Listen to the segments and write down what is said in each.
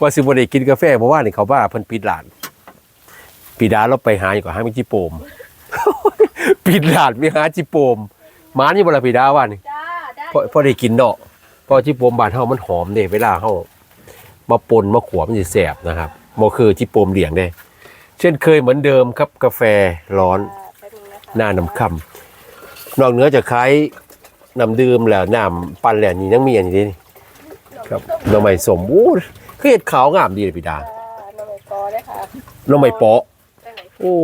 ว่าสิบ่ได้กินกาแฟเพราะว่านี่เขาว่าเพิ่นปิดร้านปีดาเราไปหาอยู่กับหามิจิโปมปิดร้านมีหาจิโปมหมานี่บ่ล่ะปีดาว่านี่จ้าได้พอพอได้กินเนาะเพอจิโปมบ้านเฮามันหอมเด้เวลาเฮามาปนมาขวบมันสิแซ่บนะครับบ่คือจิโปมเลี้ยงเด้เช่นเคยเหมือนเดิมครับกาแฟร้อนไปดูนะคะหน้าน้ำค่ำนอกเหนือจากขายน้ำดื่มแล้วน้ำปั่นแล้วนี่ยังมีอันนี้นี่ ครับหน่อไม้สมอู้คือเห็ดขาวงามดีเลยพี่ดาจ้าน้องใบปอได้ค่ะหน่อไม้เปาะได้ไหนโอ้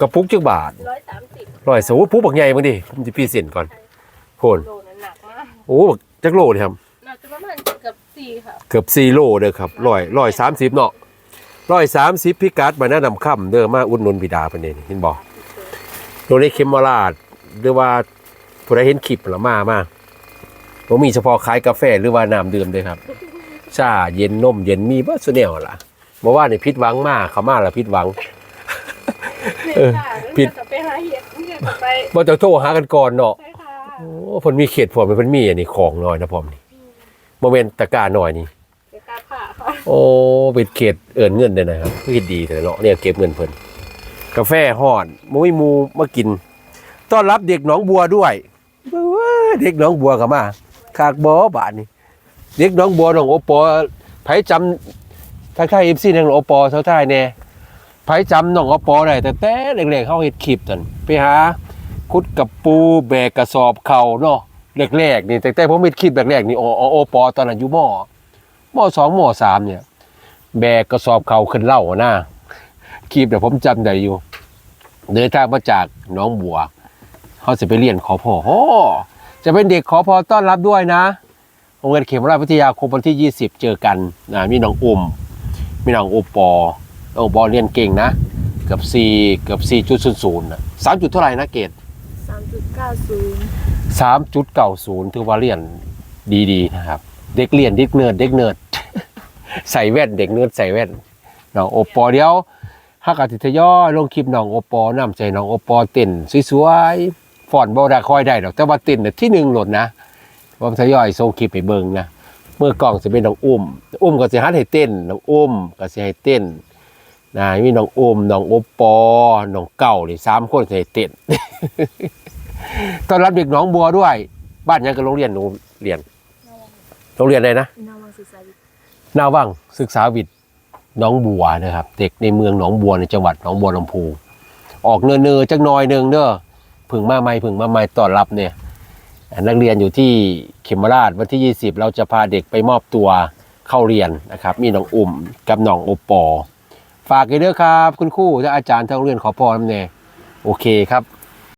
กระปุกจักบาทร้อยสามสิบร้อยสูผู้บักใหญ่บางดิผมจะพี่เส้นก่อนโคนโลนั้นหนักมากโอ้บักจักโลเลยครับหนักจะประมาณเกือบสี่ค่ะเกือบ4โลเด้อครับร้อยร้อยสามสิบเนาะร้อยสามสิบพิกัดมาหน้าน้ำค่ำเด้อมาอุดหนุนพี่ดาเพิ่นนี่เห็นบ่โดนในเข็มมาลาดหรือว่าผู้ใดเห็นคลิปละมามา ผมมีเฉพาะขายกาแฟหรือว่าน้ำดื่มเด้อครับชาเย็นนมเย็นมีเบ่สุแนวล่ะบ่ว่านี่ผิดหวังมากเขามาแล้วผิดหวังเออผิผิดดไปหาเห็ดเนี่ยจะไปบ่ต้องโทรหากันก่อนเนาะใช่ค่ะโอ้เพิ่นมีเขตพร้อมเพิ่นมีอันนี้ของน้อยนะพร้อมนี่บ่แม่นตะกร้าน้อยนี่เดี๋ยวกาผ่าค่ะโอ้เป็นเขตเอิ้นเงินได้นะครับคือเฮ็ดดีแต่เนาะเนี่ยเก็บเงินเพิ่นกาแฟฮ้อนบ่มีหมู่มากิน ต้อนรับเด็กหนองบัวด้วยเว้ยเด็กหนองบัวก็มา คากบ่บาดนี่เด็กหนองบัวน้องโอปอไผจำทักทาย FC นางโอปอเท่าทายแน่ไผจำน้องโอปอได้แต่แต่เด็กๆเฮาเฮ็ดคลิปนั่นไปหาคุดกับปูแบกกระสอบเข่าเนาะแรกๆนี่แต่แต่ผมมีคลิปแรกๆนี่โอโอโอปอตอนนั้นอยู่มอมอสองมอสามเนี่ย แบกกระสอบเข่าขึ้นเล่าหน้าคลิปเดี๋ยวผมจำได้อยู่ เดินทางมาจากน้องบัวเขาจะไปเรียนขอพอโอ จะเป็นเด็กขอพอต้อนรับด้วยนะโรงเรียนเขมราชวิทยาคมวันที่ 20 เจอกันนะมีน้องอุ้มมีน้องโอปอน้องโอปอเรียนเก่งนะเกือบ4เกือบ4.00นะสามจุดเท่าไหร่นะเกรดสามจุดเก้าศูนย์สามจุดเก่าศูนย์ถือว่าเรียนดีๆนะครับ เด็กเรียนเด็กเนิร์ดเด็กเนิร์ดใส่แว่นเด็กเนิร์ดใส่แว่นน้องโอปอเดียวฮักอาทิตยอยลงคลิปน้องโอปอนำใจน้องโอปอเต้นสวยๆ ฟอนบ่ได้ค่อยได้ดอก แต่ว่าเต้นน่ะที่หนึ่งโหลดนะผมทยอยส่งคลิปไปเบิ่งนะเมื่อกล้องจะเป็นน้องอุ้ม อุ้มก็สิฮัดให้เต้นน้องอุ้มก็สิให้เต้นนะมีน้องอุ้มน้องโอปอน้องเก่านี่สามคนสิให้เต้นต้อนรับเด็กหนองบัวด้วย บ้านยังกับโรงเรียนหนูเรียนโรงเรียนอะไรนะนาวังศึกษาวิทย์นาวังศึกษาวิทย์หนองบัวนะครับ เด็กในเมืองหนองบัวในจังหวัดหนองบัวลำพูออกเนอๆจักหน่อยหนึ่งเด้อ ผึ่งมาไม่ผึ่งมาไม่ต้อนรับเนี่ยนักเรียนอยู่ที่เขมราชวันที่ 20 เราจะพาเด็กไปมอบตัวเข้าเรียนนะครับ มีน้องอุ่มกับน้องโอปอฝากกันเด้อครับ คุณครูและอาจารย์ทางโรงเรียนขอพรนำแน่โอเคครับ